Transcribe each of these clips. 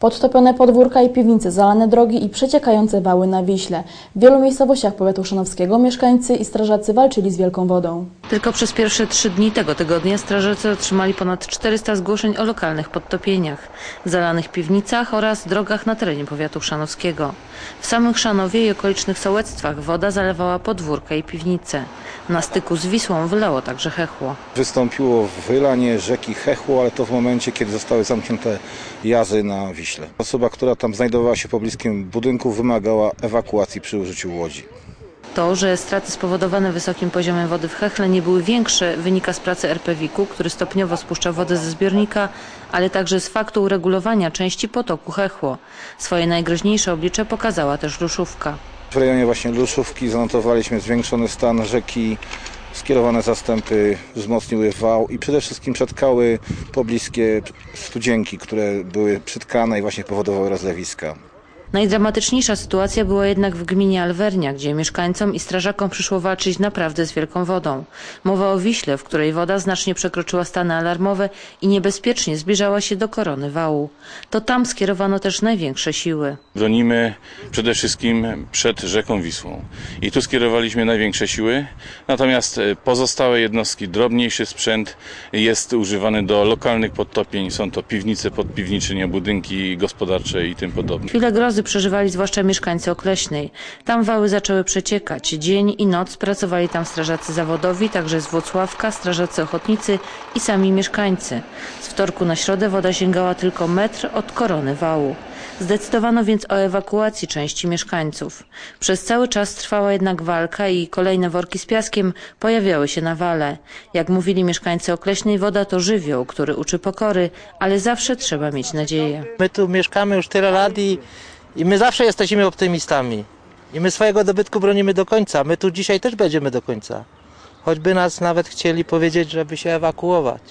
Podtopione podwórka i piwnice, zalane drogi i przeciekające wały na Wiśle. W wielu miejscowościach powiatu szanowskiego mieszkańcy i strażacy walczyli z wielką wodą. Tylko przez pierwsze trzy dni tego tygodnia strażacy otrzymali ponad 400 zgłoszeń o lokalnych podtopieniach, zalanych piwnicach oraz drogach na terenie powiatu szanowskiego. W samym Chrzanowie i okolicznych sołectwach woda zalewała podwórka i piwnice. Na styku z Wisłą wylało także hechło. Wystąpiło wylanie rzeki Hechło, ale to w momencie, kiedy zostały zamknięte jazy na Wiśle. Osoba, która tam znajdowała się w pobliskim budynku, wymagała ewakuacji przy użyciu łodzi. To, że straty spowodowane wysokim poziomem wody w Hechle nie były większe, wynika z pracy RPWiK-u, który stopniowo spuszcza wodę ze zbiornika, ale także z faktu uregulowania części potoku Hechło. Swoje najgroźniejsze oblicze pokazała też Ruszówka. W rejonie właśnie Luszówki zanotowaliśmy zwiększony stan rzeki, skierowane zastępy wzmocniły wał i przede wszystkim przetkały pobliskie studzienki, które były przytkane i właśnie powodowały rozlewiska. Najdramatyczniejsza sytuacja była jednak w gminie Alwernia, gdzie mieszkańcom i strażakom przyszło walczyć naprawdę z wielką wodą. Mowa o Wiśle, w której woda znacznie przekroczyła stany alarmowe i niebezpiecznie zbliżała się do korony wału. To tam skierowano też największe siły. Bronimy przede wszystkim przed rzeką Wisłą. I tu skierowaliśmy największe siły, natomiast e, pozostałe jednostki, drobniejszy sprzęt jest używany do lokalnych podtopień. Są to piwnice, podpiwniczynie, budynki gospodarcze i tym podobne. Chwilę grozy przeżywali zwłaszcza mieszkańcy Okleśnej. Tam wały zaczęły przeciekać. Dzień i noc pracowali tam strażacy zawodowi, także z Włocławka, strażacy ochotnicy i sami mieszkańcy. Z wtorku na środę woda sięgała tylko metr od korony wału. Zdecydowano więc o ewakuacji części mieszkańców. Przez cały czas trwała jednak walka i kolejne worki z piaskiem pojawiały się na wale. Jak mówili mieszkańcy Okleśnej, woda to żywioł, który uczy pokory, ale zawsze trzeba mieć nadzieję. My tu mieszkamy już tyle lat i, i my zawsze jesteśmy optymistami. I my swojego dobytku bronimy do końca. My tu dzisiaj też będziemy do końca. Choćby nas nawet chcieli powiedzieć, żeby się ewakuować.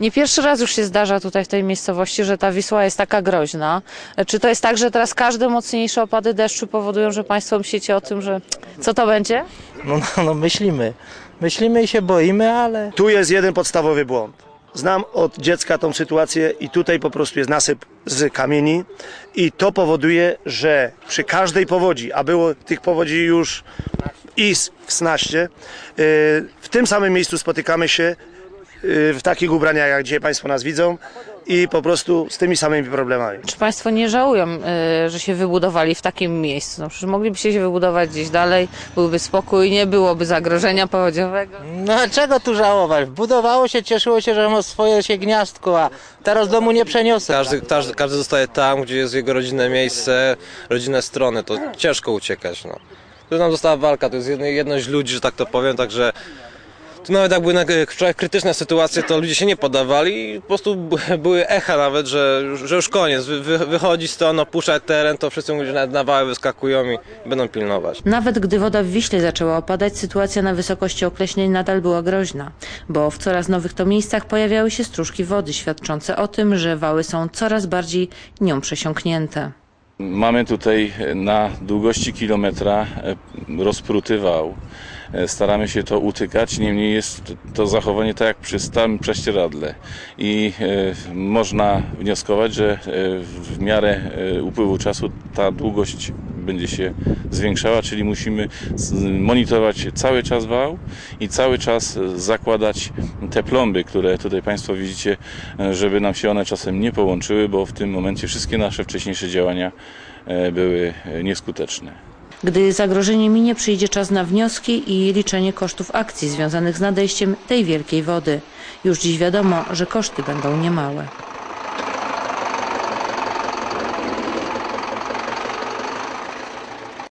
Nie pierwszy raz już się zdarza tutaj w tej miejscowości, że ta Wisła jest taka groźna. Czy to jest tak, że teraz każde mocniejsze opady deszczu powodują, że Państwo myślicie o tym, że co to będzie? No, no, no myślimy. Myślimy i się boimy, ale Tu jest jeden podstawowy błąd. Znam od dziecka tą sytuację i tutaj po prostu jest nasyp z kamieni i to powoduje, że przy każdej powodzi, a było tych powodzi już is w snaście, yy, w tym samym miejscu spotykamy się w takich ubraniach, jak dzisiaj Państwo nas widzą i po prostu z tymi samymi problemami. Czy Państwo nie żałują, y, że się wybudowali w takim miejscu? No przecież moglibyście się wybudować gdzieś dalej, byłby spokój, nie byłoby zagrożenia powodziowego. no czego tu żałować? Budowało się, cieszyło się, że ma swoje się gniazdko, a teraz domu nie przeniosę. Każdy, każdy, każdy zostaje tam, gdzie jest jego rodzinne miejsce, rodzinne strony, to ciężko uciekać. No. Tu nam została walka, to jest jedno, jedność ludzi, że tak to powiem, także nawet jak były na- krytyczne sytuacje, to ludzie się nie podawali i po prostu były echa nawet, że, że już koniec, wy, wy, wychodzi stąd, opuszcza teren, to wszyscy ludzie nawet na wały wyskakują i będą pilnować. Nawet gdy woda w Wiśle zaczęła opadać, sytuacja na wysokości okleśnej nadal była groźna, bo w coraz nowych to miejscach pojawiały się stróżki wody, świadczące o tym, że wały są coraz bardziej nią przesiąknięte. Mamy tutaj na długości kilometra e, rozpruty wał. E, Staramy się to utykać, niemniej jest to zachowanie tak jak przy stałym prześcieradle. I e, można wnioskować, że e, w miarę e, upływu czasu ta długość będzie się zwiększała, czyli musimy monitorować cały czas wał i cały czas e, zakładać te plomby, które tutaj Państwo widzicie, e, żeby nam się one czasem nie połączyły, bo w tym momencie wszystkie nasze wcześniejsze działania e, były nieskuteczne. Gdy zagrożenie minie, przyjdzie czas na wnioski i liczenie kosztów akcji związanych z nadejściem tej wielkiej wody. Już dziś wiadomo, że koszty będą niemałe.